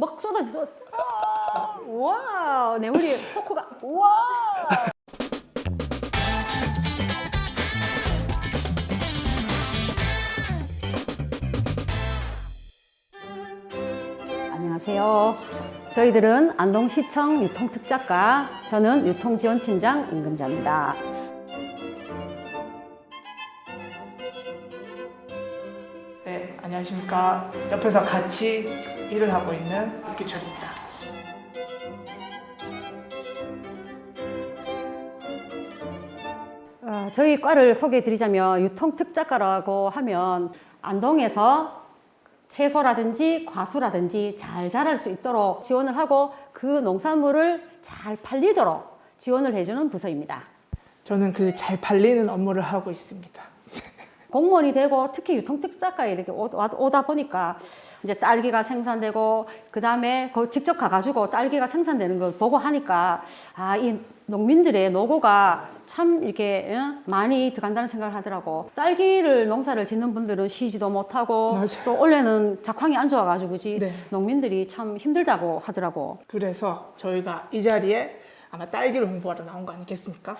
막 쏟아져. 아, 와, 내 머리에 포크가 와. 안녕하세요. 저희들은 안동시청 유통특작가, 저는 유통지원팀장 임금자입니다. 안녕하십니까. 옆에서 같이 일을 하고 있는 박기철입니다. 어, 저희 과를 소개해 드리자면 유통특작가라고 하면 안동에서 채소라든지 과수라든지 잘 자랄 수 있도록 지원을 하고 그 농산물을 잘 팔리도록 지원을 해주는 부서입니다. 저는 그 잘 팔리는 업무를 하고 있습니다. 공무원이 되고 특히 유통특작가에 이렇게 오- 오다 보니까 이제 딸기가 생산되고 그 다음에 직접 가가지고 딸기가 생산되는 걸 보고 하니까 아 이 농민들의 노고가 참 이렇게 예? 많이 들어간다는 생각을 하더라고 딸기를 농사를 짓는 분들은 쉬지도 못하고 맞아요. 또 원래는 작황이 안 좋아가지고 지 네. 농민들이 참 힘들다고 하더라고 그래서 저희가 이 자리에 아마 딸기를 홍보하러 나온 거 아니겠습니까?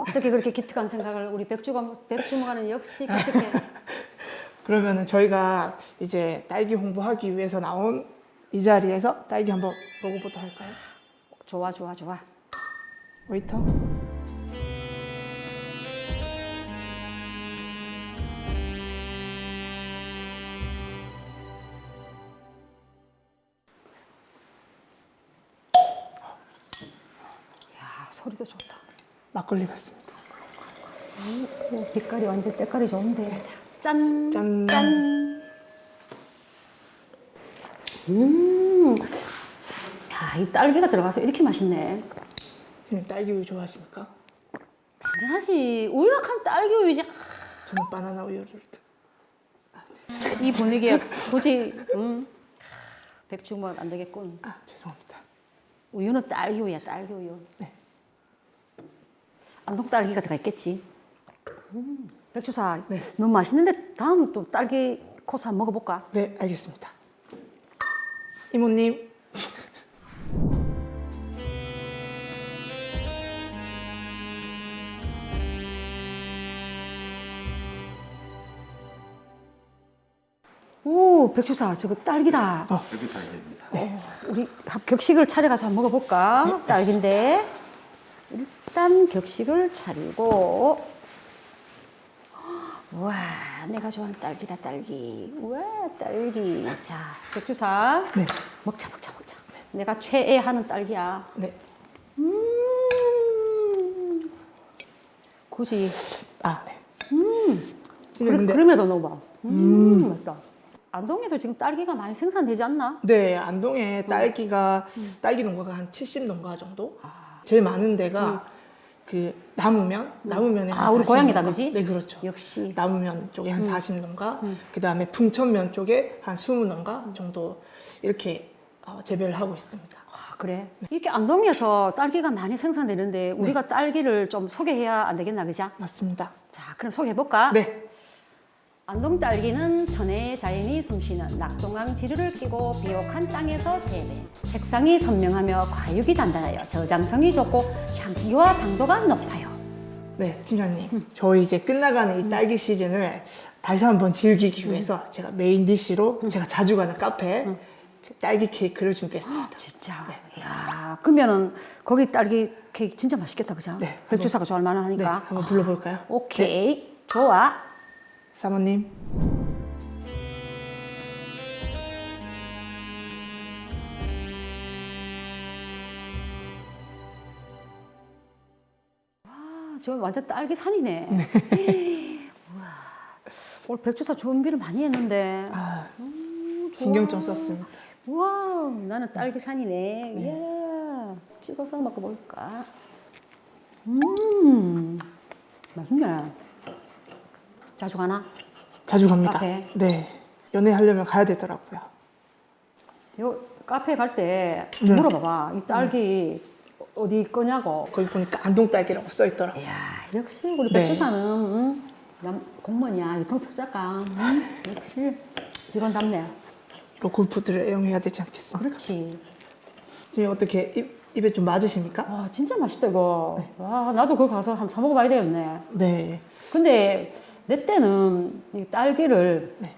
어떻게 그렇게 기특한 생각을 우리 백주가 백주무관은 역시 기특해 그러면은 저희가 이제 딸기 홍보하기 위해서 나온 이 자리에서 딸기 한번 먹어보도록 할까요? 좋아 좋아 좋아 웨이터. 막걸리 같습니다. 오, 빛깔이 완전 때깔이 좋은데. 짠. 짠. 짠. 음. 야, 이 딸기가 들어가서 이렇게 맛있네. 선생님 딸기 우유 좋아하십니까? 당연하지. 우유락한 딸기 우유지. 저는 바나나 우유를. 이 분위기에 굳이, 음. 백주먹 안 되겠군. 아 죄송합니다. 우유는 딸기 우유야, 딸기 우유. 네. 안동 딸기가 들어가 있겠지. 음. 백주사, 네. 너무 맛있는데 다음 또 딸기 코스 한번 먹어볼까? 네 알겠습니다. 이모님. 오, 백주사, 저거 딸기다. 여기 달려입니다. 어, 우리 합- 격식을 차려가서 한번 먹어볼까? 딸기인데 일단 격식을 차리고. 와 내가 좋아하는 딸기다 딸기. 와 딸기. 자 백주사. 네. 먹자 먹자 먹자. 내가 최애하는 딸기야. 네. 음. 굳이 아 네. 음. 그래, 근데 그럼에도 넣어봐. 음, 음. 맛있다. 안동에도 지금 딸기가 많이 생산되지 않나? 네 안동에 딸기가 딸기 농가가 한 70 농가 정도. 아, 제일 많은 데가 그 남우면 남우면에 아, 우리 40 고향이다, 농가. 그지? 네 그렇죠. 역시 남우면 쪽에 한 음. 40 농가, 음. 그 다음에 풍천면 쪽에 한 20 농가 정도 이렇게 어, 재배를 하고 있습니다. 아, 그래. 이렇게 안동에서 딸기가 많이 생산되는데 우리가 딸기를 좀 소개해야 안 되겠나, 그죠? 맞습니다. 자, 그럼 소개해 볼까? 네, 안동 딸기는 천혜의 자연이 숨쉬는 낙동강 지류를 끼고 비옥한 땅에서 재배. 색상이 선명하며 과육이 단단하여 저장성이 좋고 향기와 당도가 높아요. 네 팀장님, 음. 저희 이제 끝나가는 이 딸기 시즌을 다시 한번 즐기기 위해서 제가 메인 디시로 제가 자주 가는 카페 음. 그 딸기 케이크를 준비했습니다. 진짜. 야 그러면은 거기 딸기 케이크 진짜 맛있겠다, 그죠? 네, 백주사가 좋아할 네, 만하니까. 한번 불러볼까요? 오케이. 좋아. 사모님. 아, 저 완전 딸기 산이네. 우와. 오늘 백주사 준비를 많이 했는데. 아, 음, 좋아. 신경 좀 썼습니다. 우와, 나는 딸기 산이네. 예. 찍어서 먹어볼까? 음, 맛있네. 자주 가나? 자주 갑니다. 카페? 네, 연애하려면 가야 되더라고요. 요 카페 갈 때 네. 물어봐봐. 이 딸기 어디 거냐고. 거기 보니까 안동 딸기라고 써 있더라고요. 이야, 역시 우리 네. 백주사는 응? 남- 공무원이야. 유통특작가. 응? 역시 직원답네. 이거 골프들을 애용해야 되지 않겠습니까? 그렇지. 지금 어떻게 입, 입에 좀 맞으십니까? 와 진짜 맛있다 이거. 와 나도 거기 가서 한번 사 먹어봐야 되겠네. 네. 근데 내 때는 이 딸기를 네.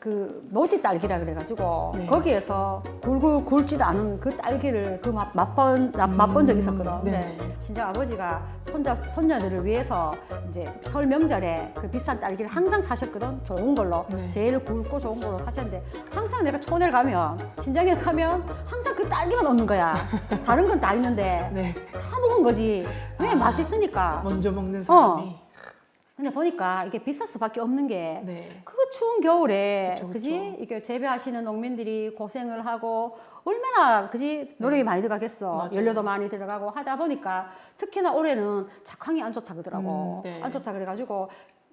그 노지 딸기라 그래가지고 네. 거기에서 굴굴 굴지도 않은 그 딸기를 그 맛, 맛본 나- 맛본 적이 있었거든. 음, 네. 근데 진짜 아버지가 손자 손녀들을 위해서 이제 설 명절에 그 비싼 딸기를 항상 사셨거든. 좋은 걸로 네. 제일 굵고 좋은 걸로 사셨는데 항상 내가 촌에 가면 친정에 가면 항상 그 딸기만 없는 거야. 다른 건 다 있는데 네. 다 먹은 거지. 왜 아. 맛있으니까. 먼저 먹는 사람이. 근데 보니까 이게 비쌀 수밖에 없는 게 네. 그 추운 겨울에 그쵸, 그지. 이게 재배하시는 농민들이 고생을 하고 얼마나 그지 노력이 많이 들어가겠어 네. 맞아요. 연료도 많이 들어가고 하다 보니까 특히나 올해는 작황이 안 좋다 그러더라고 음, 네. 안 좋다 그래가지고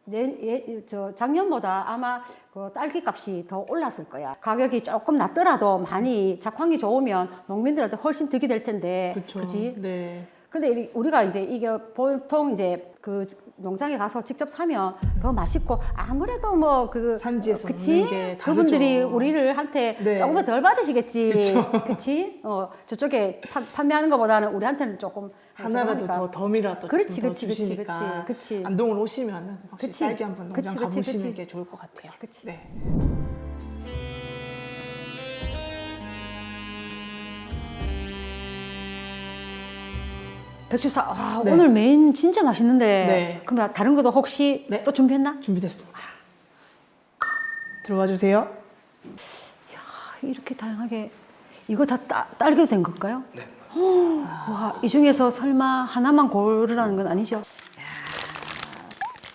내, 예, 저 작년보다 아마 그 딸기 값이 더 올랐을 거야 가격이 조금 낮더라도 많이 작황이 좋으면 농민들한테 훨씬 득이 될 텐데. 그지 네. 근데 이- 우리가 이제 이게 보통 이제 그 농장에 가서 직접 사면 더 맛있고 아무래도 뭐 그 산지에서 그치 게 다르죠. 그분들이 우리를 한테 네. 조금 더덜 받으시겠지 그치 어 저쪽에 파- 판매하는 것보다는 우리한테는 조금 하나라도. 더 덤이라도 그렇지, 더 그렇지, 주시니까 그렇지, 그렇지. 안동을 오시면은 확실히 그치. 딸기 한번 농장 그치, 가보시는 그치. 게 좋을 것 같아요. 그치, 그치. 네. 백주사 와 네. 오늘 메인 진짜 맛있는데 네. 그럼 다른 것도 혹시 네. 또 준비했나? 준비됐습니다. 들어가 주세요. 아, 이렇게 다양하게 이거 다 따, 딸기로 된 걸까요? 네. 와, 이 중에서 설마 하나만 고르라는 건 아니죠? 야,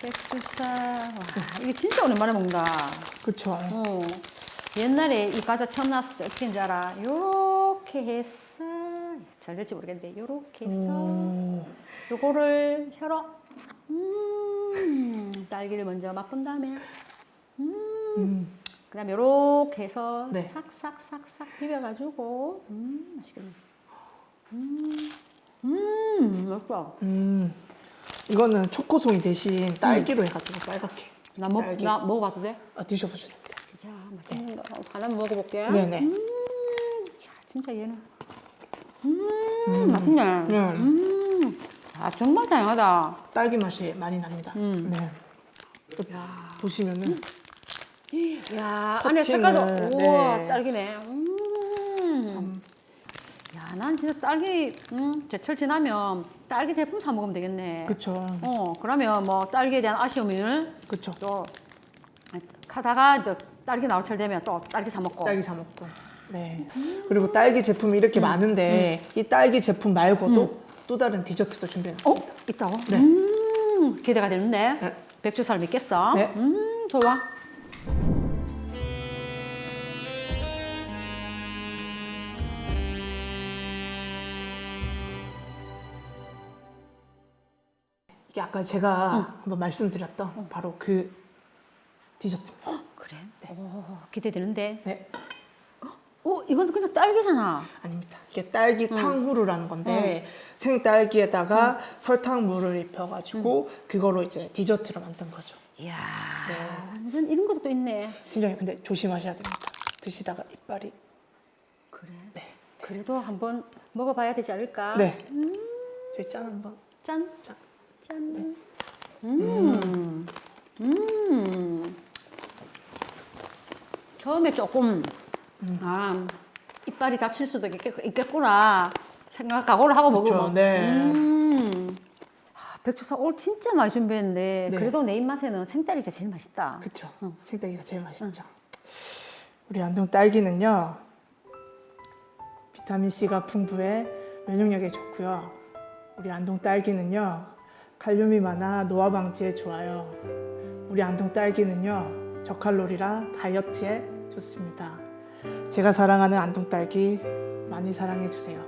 백주사. 와, 이게 진짜 오랜만에 먹는다. 그렇죠. 어. 옛날에 이 과자 처음 나왔을 때 어떻게 했는지 알아? 요렇게 해서 잘 될지 모르겠는데 요렇게 해서 오. 요거를 혀로 음, 딸기를 먼저 맛본 다음에 음. 그다음에 요렇게 해서 네. 싹싹싹싹 비벼가지고 음 맛있겠네. 음, 음 맛있다. 음. 이거는 초코송이 대신 딸기로 해가지고 빨갛게. 나, 먹, 딸기. 나 먹어봐도 돼? 아, 드셔보셔도 됩니다. 야 맛있는 거 하나 먹어볼게. 네네. 음, 야, 진짜 얘는 음, 맛있네. 네. 음, 아 정말 다양하다. 딸기 맛이 많이 납니다. 음. 네. 야, 보시면은 야 안에 색깔도 우와 네. 딸기네. 음. 음, 야, 난 진짜 딸기, 음, 제철 지나면 딸기 제품 사 먹으면 되겠네. 그쵸. 어, 그러면 뭐 딸기에 대한 아쉬움을 그쵸. 또 하다가 또 딸기 나올 철 되면 또 딸기 사 먹고. 딸기 사 먹고. 네. 그리고 딸기 제품이 이렇게 많은데 이 딸기 제품 말고도 또 다른 디저트도 어? 준비해놨습니다. 있다고? 네. 음, 기대가 되는데. 네. 백주살 믿겠어? 네. 음, 좋아. 이게 아까 제가 한번 말씀드렸던 바로 그 디저트입니다. 그래? 오, 기대되는데. 네. 어, 이건 그냥 딸기잖아. 아닙니다. 이게 딸기 음. 탕후루라는 건데 생딸기에다가 설탕물을 입혀가지고 음. 그거로 이제 디저트로 만든 거죠. 이야, 네. 완전 이런 것도 또 있네. 팀장님 근데 조심하셔야 됩니다. 드시다가 이빨이 그래. 네. 그래도 한번 먹어봐야 되지 않을까? 네. 음, 저희 짠 한번 짠. 짠. 짠. 네. 음. 음. 처음에 조금 음. 아, 이빨이 다칠 수도 있겠, 있겠구나 생각 각오를 하고 그쵸, 먹으면 네. 음. 아, 백주사 오늘 진짜 많이 준비했는데 네. 그래도 내 입맛에는 생딸기가 제일 맛있다. 그쵸. 응. 생딸기가 제일 맛있죠. 우리 안동 딸기는요 비타민 C가 풍부해 면역력에 좋고요. 우리 안동 딸기는요 칼륨이 많아 노화 방지에 좋아요. 우리 안동 딸기는요 저칼로리라 다이어트에 좋습니다. 제가 사랑하는 안동 딸기 많이 사랑해 주세요.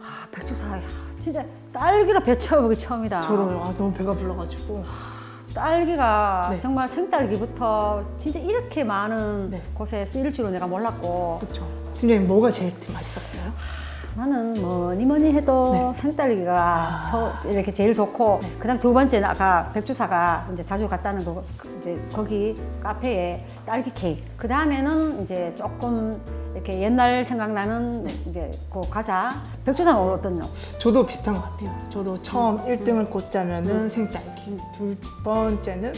아, 백주사 야, 진짜 딸기로 배 채워보기 처음이다. 저로 아, 너무 배가 불러가지고 딸기가 네. 정말 생딸기부터 진짜 이렇게 많은 네. 곳에 쓰일 줄은 내가 몰랐고 그쵸. 팀장님 뭐가 제일 맛있었어요? 나는 뭐니 뭐니 해도 네. 생딸기가 아. 저 이렇게 제일 좋고 네. 그다음 두 번째는 아까 백주사가 이제 자주 갔다는 그 이제 거기 카페에 딸기 케이크 그 다음에는 이제 조금 이렇게 옛날 생각나는 이제 그 과자 백주사는 어떻노? 저도 비슷한 것 같아요. 저도 처음 음. 1등을 꽂자면은 음. 생딸기, 음. 두 번째는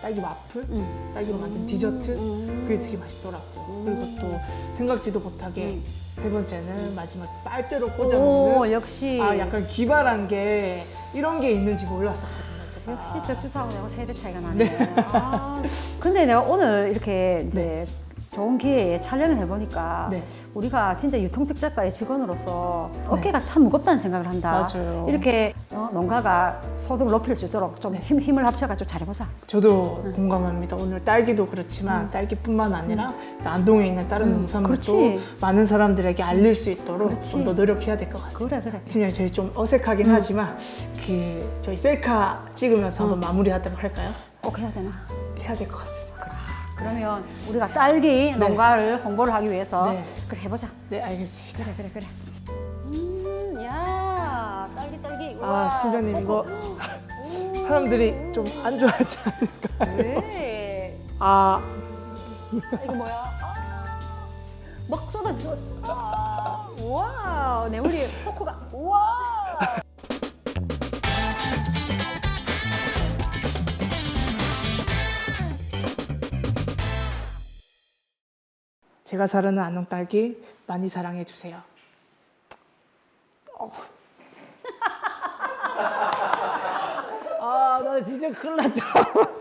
딸기 와플, 응. 딸기로 만든 디저트 음. 그게 되게 맛있더라고요. 음. 그리고 또 생각지도 못하게 음. 세 번째는 마지막 빨대로 오 꽂아먹는 역시 아 약간 기발한 게 이런 게 있는지 몰랐었거든요. 제가. 역시 백주사하고 내가 세대 차이가 나네. 네. 아, 근데 내가 오늘 이렇게 이제 좋은 기회에 촬영을 해보니까 네. 우리가 진짜 유통특작가의 직원으로서 어깨가 참 무겁다는 생각을 한다. 맞아요. 이렇게 어, 농가가 소득을 높일 수 있도록 좀 네. 힘, 힘을 합쳐가지고 잘해보자. 저도 응. 공감합니다. 오늘 딸기도 그렇지만 응. 딸기뿐만 아니라 안동에 있는 다른 응, 농산물도 그렇지. 많은 사람들에게 알릴 수 있도록. 좀 더 노력해야 될 것 같습니다. 그래 그래. 팀장님 저희 좀 어색하긴 응. 하지만 그 저희 셀카 찍으면서 응. 한번 마무리하도록 할까요? 꼭 해야 되나? 해야 될 것 같습니다. 그러면 우리가 딸기 농가를 홍보를 하기 위해서 네. 그래 해보자. 네 알겠습니다. 그래 그래 그래. 음, 야 딸기 딸기. 아 팀장님 이거 오. 사람들이 좀 안 좋아하지 않을까? 왜? 아 이거 뭐야? 아, 막 쏟아져. 아, 우와, 내 우리 포크가 우와. 제가 사르는 안녕 딸기 많이 사랑해 주세요. 아, 나 진짜 큰일 났다.